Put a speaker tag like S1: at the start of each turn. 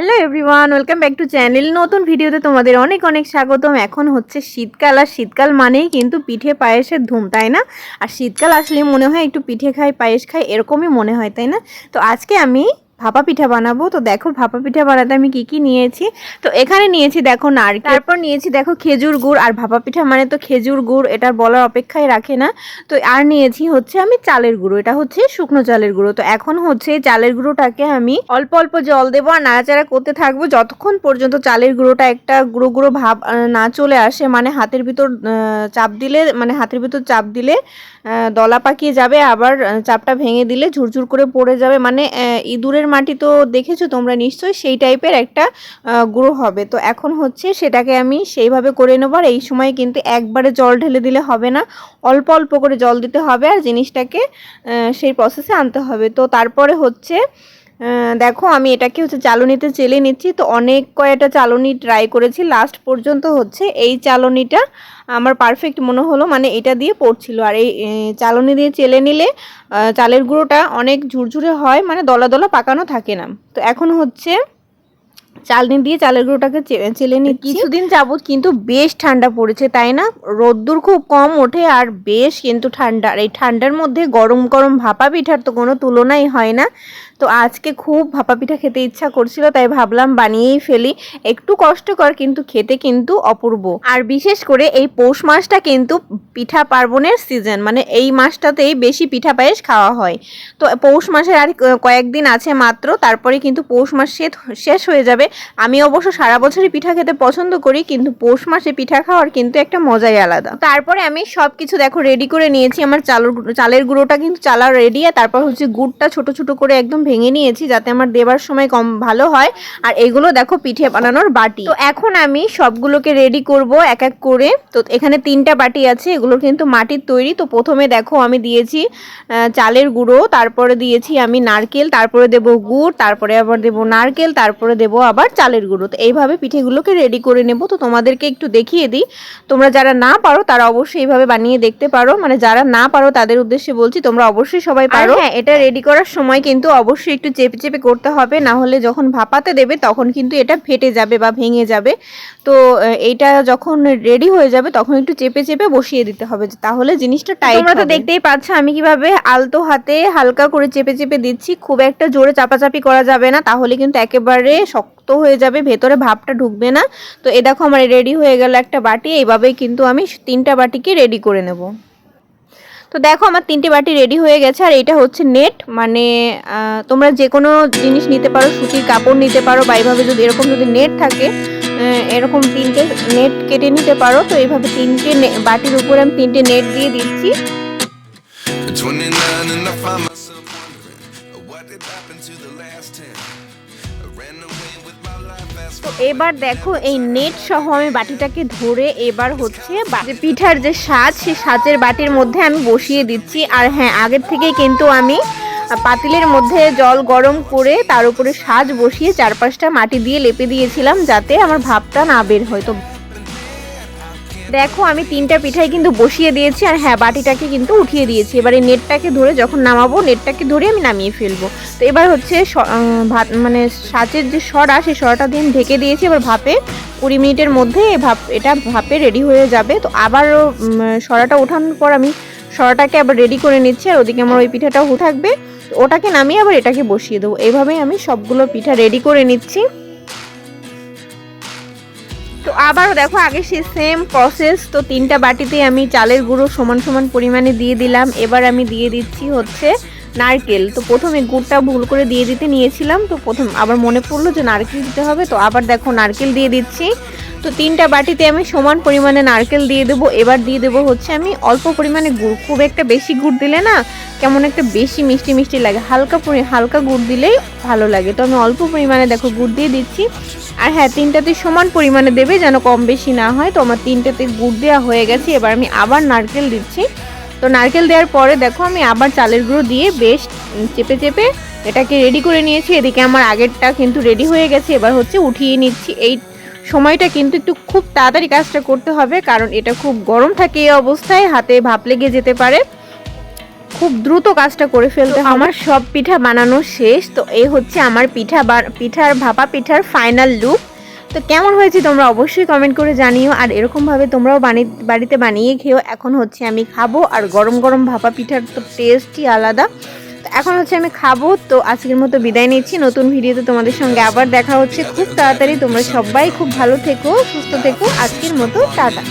S1: Hello everyone, welcome back to channel. নতুন ভিডিওতে তোমাদের অনেক অনেক স্বাগতম। এখন হচ্ছে শীতকাল, আর শীতকাল মানেই কিন্তু পিঠে পায়েসের ধুম, তাই না? আর শীতকাল আসলে মনে হয় একটু পিঠে খাই, পায়েস খাই, এরকমই মনে হয়, তাই না? তো আজকে আমি ভাপা পিঠা বানাবো। তো দেখো, ভাপা পিঠা বানাতে আমি কি কি নিয়েছি? তো এখানে নিয়েছি দেখো নারকেল। তারপর নিয়েছি দেখো খেজুর গুড়। আর ভাপা পিঠা মানে তো খেজুর গুড় এটার বলার অপেক্ষায় রাখে না। তো আর নিয়েছি হচ্ছে আমি চালের গুঁড়ো। এটা হচ্ছে শুকনো চালের গুঁড়ো। তো এখন হচ্ছে চালের গুঁড়োটাকে আমি অল্প অল্প জল দেবো আর নাড়াচাড়া করতে থাকব। যতক্ষণ পর্যন্ত চালের গুঁড়োটা একটা গুঁড়ো গুঁড়ো ভাব না চলে আসে মানে হাতের ভিতর চাপ দিলে মানে হাতের ভিতর চাপ দিলে দলা পাকিয়ে যাবে। আবার চাপটা ভেঙে দিলে ঝুরঝুর করে পড়ে যাবে। মানে ইঁদুরের মাটি তো দেখেছ তোমরা নিশ্চয়ই, সেই টাইপের একটা গ্রো গুঁড়ো হবে। তো এখন হচ্ছে সেটাকে আমি সেইভাবে করে নেব, আর এই সময় কিন্তু একবারে জল ঢেলে দিলে হবে না। অল্প অল্প করে জল দিতে হবে, আর জিনিসটাকে সেই প্রসেসে আনতে হবে। তো তারপরে হচ্ছে দেখো, আমি এটাকে হচ্ছে চালনিতে চেলে নিচ্ছি। তো অনেক কয়েকটা চালনি ট্রাই করেছি। লাস্ট পর্যন্ত হচ্ছে এই চালনিটা আমার পারফেক্ট মনে হলো মানে এটা দিয়ে পড়ছিল। আর এই চালনি দিয়ে চেলে নিলে চালের গুঁড়োটা অনেক ঝুরঝুরে হয় মানে দলা দলা পাকানো থাকে না। তো এখন হচ্ছে চালনি দিয়ে চালের গুঁড়োটাকে চেলে নিচ্ছি। কিছুদিন যাবত কিন্তু বেশ ঠান্ডা পড়েছে তাই না? রোদ্দুর খুব কম ওঠে আর বেশ কিন্তু ঠান্ডা। আর এই ঠান্ডার মধ্যে গরম গরম ভাপা পিঠার তো কোনো তুলনাই হয় না। তো আজকে খুব ভাপা পিঠা খেতে ইচ্ছা করছিল তাই ভাবলাম বানিয়েই ফেলি। একটু কষ্টকর কিন্তু খেতে কিন্তু অপূর্ব। আর বিশেষ করে এই পৌষ মাসটা কিন্তু পিঠা পার্বণের সিজন মানে এই মাসটাতেই বেশি পিঠা পায়েস খাওয়া হয়। তো পৌষ মাসের আর কয়েকদিন আছে মাত্র তারপরে কিন্তু পৌষ মাস শেষ হয়ে যাবে আমি অবশ্য সারা বছরই পিঠা খেতে পছন্দ করি, কিন্তু পৌষ মাসে পিঠা খাওয়ার কিন্তু একটা মজাই আলাদা। তারপরে আমি সব কিছু দেখো রেডি করে নিয়েছি, আমার চালের চালের গুঁড়োটা কিন্তু চালা রেডি আর তারপর হচ্ছে গুড়টা ছোট ছোট করে একদম ভেঙে নিয়েছি যাতে আমার দেবার সময় কম ভালো হয়। আর এগুলো দেখো পিঠে বানানোর বাটি। তো এখন আমি সবগুলোকে রেডি করব এক এক করে। তো এখানে তিনটা বাটি আছে এগুলো কিন্তু মাটির তৈরি। তো প্রথমে দেখো আমি দিয়েছি চালের গুঁড়ো, তারপরে দিয়েছি আমি নারকেল, তারপরে দেব গুড়, তারপরে আবার দেব নারকেল, তারপরে দেব আবার চালের গুঁড়ো। তো এইভাবে পিঠেগুলোকে রেডি করে নেব। তো তোমাদেরকে একটু দেখিয়ে দিই। তোমরা যারা না পারো তারা অবশ্যই এইভাবে বানিয়ে দেখতে পারো। মানে যারা না পারো তাদের উদ্দেশ্যে বলছি তোমরা অবশ্যই সবাই পারো। হ্যাঁ এটা রেডি করার সময় কিন্তু অবশ্যই একটু চেপে চেপে করতে হবে। না হলে যখন ভাপাতে দেবে তখন কিন্তু এটা ফেটে যাবে বা ভেঙে যাবে। তো এইটা যখন রেডি হয়ে যাবে তখন একটু চেপে চেপে বসিয়ে দিতে হবে। তাহলে জিনিসটা টাইট তোমরা তো দেখতেই পাচ্ছ আমি কীভাবে আলতো হাতে হালকা করে চেপে চেপে দিচ্ছি। খুব একটা জোরে চাপাচাপি করা যাবে না। তাহলে কিন্তু একেবারে শক্ত হয়ে যাবে, ভেতরে ভাবটা ঢুকবে না। তো এ দেখো আমার রেডি হয়ে গেল একটা বাটি, এইভাবেই কিন্তু আমি তিনটা বাটিকে রেডি করে নেব। তো দেখো আমার তিনটে বাটি রেডি হয়ে গেছে, আর এটা হচ্ছে নেট মানে তোমরা যে কোনো জিনিস নিতে পারো, সুতির কাপড় নিতে পারো, বা এইভাবে যদি, এরকম যদি নেট থাকে এরকম তিনটে নেট কেটে নিতে পারো, তো এইভাবে তিনটে বাটির উপরে আমি তিনটে নেট দিয়ে দিচ্ছি। তো এবার দেখো এই নেট সহ আমি বাটিটাকে ধরে এবার হচ্ছে পিঠার যে সাজ সেই সাজের বাটির মধ্যে আমি বসিয়ে দিচ্ছি। আর হ্যাঁ আগের থেকেই কিন্তু আমি পাতিলের মধ্যে জল গরম করে তার উপরে সাজ বসিয়ে চারপাশটা মাটি দিয়ে লেপে দিয়েছিলাম যাতে আমার ভাবটা না বের হয়। তো দেখো, আমি তিনটা পিঠাই কিন্তু বসিয়ে দিয়েছি আর হ্যাঁ বাটিটাকে কিন্তু উঠিয়ে দিয়েছি। এবার নেটটাকে ধরে যখন নামাবো, নেটটাকে ধরে আমি নামিয়ে ফেলব। তো এবার হচ্ছে ভাত মানে সাচের যে সরা সেই সরাটা দিয়ে আমি ঢেকে দিয়েছি। এবার ভাপে কুড়ি মিনিটের মধ্যে ভাপ, এটা ভাপে রেডি হয়ে যাবে। তো আবারও সরাটা ওঠানোর পর আমি সরাটাকে আবার রেডি করে নিচ্ছি আর ওদিকে আমার ওই পিঠাটাও থাকবে। ওটাকে নামিয়ে আবার এটাকে বসিয়ে দেবো। এইভাবেই আমি সবগুলো পিঠা রেডি করে নিচ্ছি। তো আবারও দেখো, আগে সে সেম প্রসেস তো তিনটা বাটিতে আমি চালের গুঁড়ো সমান সমান পরিমাণে দিয়ে দিলাম। এবার আমি দিয়ে দিচ্ছি হচ্ছে নারকেল। তো প্রথমে গুড়টা ভুল করে দিয়ে দিতে নিয়েছিলাম, তো প্রথম আবার মনে পড়ল যে নারকেল দিতে হবে, তো আবার দেখো নারকেল দিয়ে দিচ্ছি। তো তিনটা বাটিতে আমি সমান পরিমাণে নারকেল দিয়ে দেবো। এবার দিয়ে দেবো হচ্ছে আমি অল্প পরিমাণে গুড়। খুব একটা বেশি গুড় দিলে না কেমন একটা বেশি মিষ্টি মিষ্টি লাগে। হালকা হালকা গুড় দিলেই ভালো লাগে। তো আমি অল্প পরিমাণে দেখো গুড় দিয়ে দিচ্ছি। আর হ্যাঁ তিনটাতে সমান পরিমাণে দেবে যেন কম বেশি না হয়। তো আমার তিনটাতে গুড় দেওয়া হয়ে গেছে। এবার আমি আবার নারকেল দিচ্ছি। তো নারকেল দেওয়ার পরে দেখো আমি আবার চালের গুঁড়ো দিয়ে বেশ চেপে চেপে এটাকে রেডি করে নিয়েছি। এদিকে আমার আগেরটা কিন্তু রেডি হয়ে গেছে। এবার হচ্ছে উঠিয়ে নিচ্ছি। এই সময়টা কিন্তু একটু খুব তাড়াতাড়ি কাজটা করতে হবে, কারণ এটা খুব গরম থাকে এই অবস্থায়, হাতে ভাপ লেগে যেতে পারে। খুব দ্রুত কাজটা করে ফেলতে আমার সব পিঠা বানানো শেষ, তো এই হচ্ছে আমার পিঠা পিঠার ভাপা পিঠার ফাইনাল লুক তো কেমন হয়েছে তোমরা অবশ্যই কমেন্ট করে জানিও, আর এরকমভাবে তোমরাও বানি, বাড়িতে বানিয়ে খেও এখন হচ্ছে আমি খাব, আর গরম গরম ভাপা পিঠার তো টেস্টই আলাদা। এখন হচ্ছে আমি খাব, তো আজকের মতো বিদায় নিচ্ছি। নতুন ভিডিওতে তোমাদের সঙ্গে আবার দেখা হচ্ছে। খুব তাড়াতাড়ি তোমরা সবাই খুব ভালো থেকো, সুস্থ থেকো। আজকের মতো টাটা।